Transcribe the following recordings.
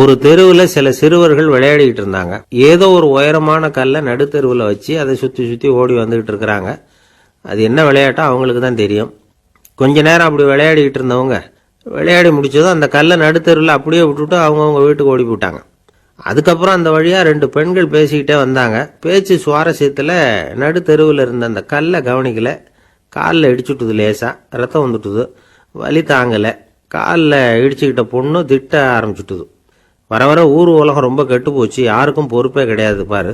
ஒரு தெருவில் சில சிறுவர்கள் விளையாடிக்கிட்டு இருந்தாங்க. ஏதோ ஒரு உயரமான கல்லை நடுத்தெருவில் வச்சு அதை சுற்றி சுற்றி ஓடி வந்துக்கிட்டு இருக்கிறாங்க. அது என்ன விளையாட்டோ அவங்களுக்கு தான் தெரியும். கொஞ்ச நேரம் அப்படி விளையாடிக்கிட்டு இருந்தவங்க விளையாடி முடிச்சதும் அந்த கல்லை நடுத்தெருவில் அப்படியே விட்டுட்டு அவங்கவுங்க வீட்டுக்கு ஓடி போட்டாங்க அதுக்கப்புறம் அந்த வழியாக ரெண்டு பெண்கள் பேசிக்கிட்டே வந்தாங்க. பேச்சு சுவாரஸ்யத்தில் நடுத்தெருவில் இருந்த அந்த கல்லை கவனிக்கலை. காலில் இடிச்சுட்டுது லேசாக ரத்தம் வந்துட்டுது. வலி தாங்கலை. காலில் இடிச்சுக்கிட்ட பொண்ணு திட்ட ஆரம்பிச்சுட்டுது. வர வர ஊர் உலகம் ரொம்ப கெட்டு போச்சு. யாருக்கும் பொறுப்பே கிடையாது பாரு.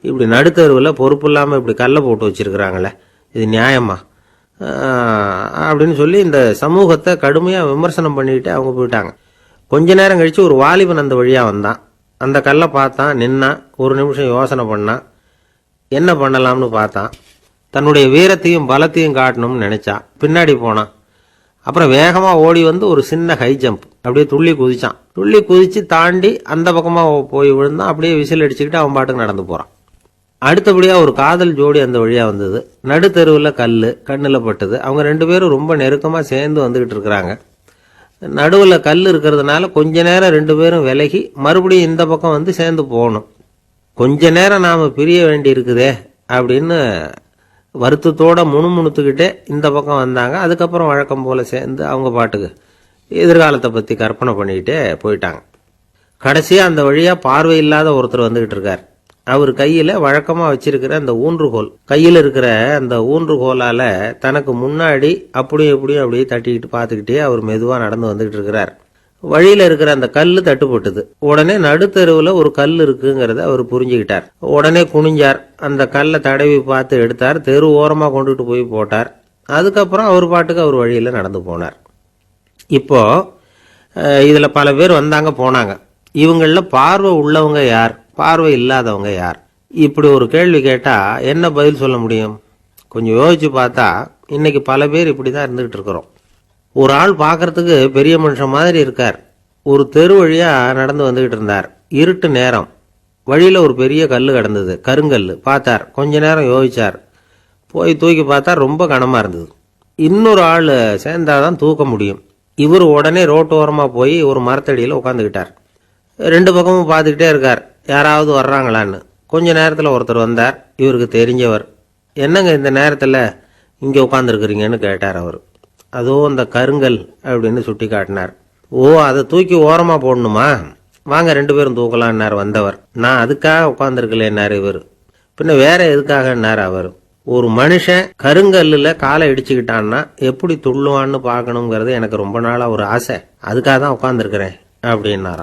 இப்படி நடுத்தருவில் பொறுப்பு இல்லாமல் இப்படி கல்லை போட்டு வச்சுருக்குறாங்களே. இது நியாயமா? அப்படின்னு சொல்லி இந்த சமூகத்தை கடுமையாக விமர்சனம் பண்ணிக்கிட்டு அவங்க போயிட்டாங்க. கொஞ்ச நேரம் கழித்து ஒரு வாலிபன் அந்த வழியாக வந்தான். அந்த கல்லை பார்த்தான் நின்னான் ஒரு நிமிஷம் யோசனை பண்ணான் என்ன பண்ணலாம்னு பார்த்தான். தன்னுடைய வீரத்தையும் பலத்தையும் காட்டணும்னு நினச்சான் பின்னாடி போனான் அப்புறம் வேகமாக ஓடி வந்து ஒரு சின்ன ஹை ஜம்ப் அப்படியே துள்ளி குதிச்சான். துள்ளி குதிச்சு தாண்டி அந்த பக்கமாக போய் விழுந்தான். அப்படியே விசில் அடிச்சுக்கிட்டு அவன் பாட்டுக்கு நடந்து போகிறான் அடுத்தபடியாக ஒரு காதல் ஜோடி அந்த வழியாக வந்தது. நடுத்தருவில் கல் கண்ணில் பட்டது. அவங்க ரெண்டு பேரும் ரொம்ப நெருக்கமாக சேர்ந்து வந்துக்கிட்டு இருக்கிறாங்க. நடுவில் கல் இருக்கிறதுனால கொஞ்ச நேரம் ரெண்டு பேரும் விலகி மறுபடியும் இந்த பக்கம் வந்து சேர்ந்து போகணும். கொஞ்ச நேரம் நாம் பிரிய வேண்டி இருக்குதே அப்படின்னு வருத்தத்தோட முணுமுணுத்துக்கிட்டே இந்த பக்கம் வந்தாங்க. அதுக்கப்புறம் வழக்கம் போல் சேர்ந்து அவங்க பாட்டுக்கு எதிர்காலத்தை பற்றி கற்பனை பண்ணிக்கிட்டே போயிட்டாங்க. கடைசியாக அந்த வழியாக பார்வை இல்லாத ஒருத்தர் வந்துக்கிட்டு இருக்கார். அவர் கையில் வழக்கமாக வச்சிருக்கிற அந்த ஊன்றுகோல் கையில் இருக்கிற அந்த ஊன்றுகோலால் தனக்கு முன்னாடி அப்படியும் இப்படியும் அப்படியே தட்டிக்கிட்டு பார்த்துக்கிட்டே அவர் மெதுவாக நடந்து வந்துக்கிட்டு இருக்கிறார். வழியில் இருக்கிற அந்த கல் தட்டுப்பட்டது உடனே நடுத்தெருவில் ஒரு கல் இருக்குங்கிறத அவர் புரிஞ்சுக்கிட்டார். உடனே குனிஞ்சார். அந்த கல்லை தடவி பார்த்து எடுத்தார். தெரு ஓரமாக கொண்டுட்டு போய் போட்டார். அதுக்கப்புறம் அவர் பாட்டுக்கு அவர் வழியில் நடந்து போனார். இப்போ இதில் பல பேர் வந்தாங்க போனாங்க. இவங்களில் பார்வை உள்ளவங்க யார்? பார்வை இல்லாதவங்க யார்? இப்படி ஒரு கேள்வி கேட்டால் என்ன பதில் சொல்ல முடியும்? கொஞ்சம் யோசிச்சு பார்த்தா இன்னைக்கு பல பேர் இப்படி தான் இருந்துகிட்டு இருக்கிறோம். ஒரு ஆள் பார்க்கறதுக்கு பெரிய மனுஷன் மாதிரி இருக்கார். ஒரு தெரு வழியாக நடந்து வந்துக்கிட்டு இருந்தார். இருட்டு நேரம். வழியில் ஒரு பெரிய கல் கிடந்தது. கருங்கல் பார்த்தார். கொஞ்ச நேரம் யோசிச்சார். போய் தூக்கி பார்த்தா ரொம்ப கனமாக இருந்தது. இன்னொரு ஆள் சேர்ந்தாதான் தூக்க முடியும். இவர் உடனே ரோட்டோரமாக போய் ஒரு மரத்தடியில் உட்காந்துக்கிட்டார் ரெண்டு பக்கமும் பார்த்துக்கிட்டே இருக்கார். யாராவது வர்றாங்களான்னு. கொஞ்ச நேரத்தில் ஒருத்தர் வந்தார். இவருக்கு தெரிஞ்சவர். என்னங்க இந்த நேரத்தில் இங்கே உட்காந்துருக்குறீங்கன்னு கேட்டார் அவர். அதோ அந்த கருங்கல் அப்படின்னு சுட்டி காட்டினார். ஓ அதை தூக்கி ஓரமாக போடணுமா? வாங்க ரெண்டு பேரும் தூக்கலான்னார் வந்தவர். நான் அதுக்காக உட்காந்துருக்கலேன்னார் இவர். பின்ன வேற எதுக்காகன்னார் அவர்? ஒரு மனுஷன் கருங்கல்லில் காலை இடிச்சுக்கிட்டான்னா எப்படி துள்ளுவான்னு பார்க்கணுங்கிறது எனக்கு ரொம்ப நாளாக ஒரு ஆசை. அதுக்காக தான் உட்காந்துருக்கிறேன் அப்படின்னாராம்.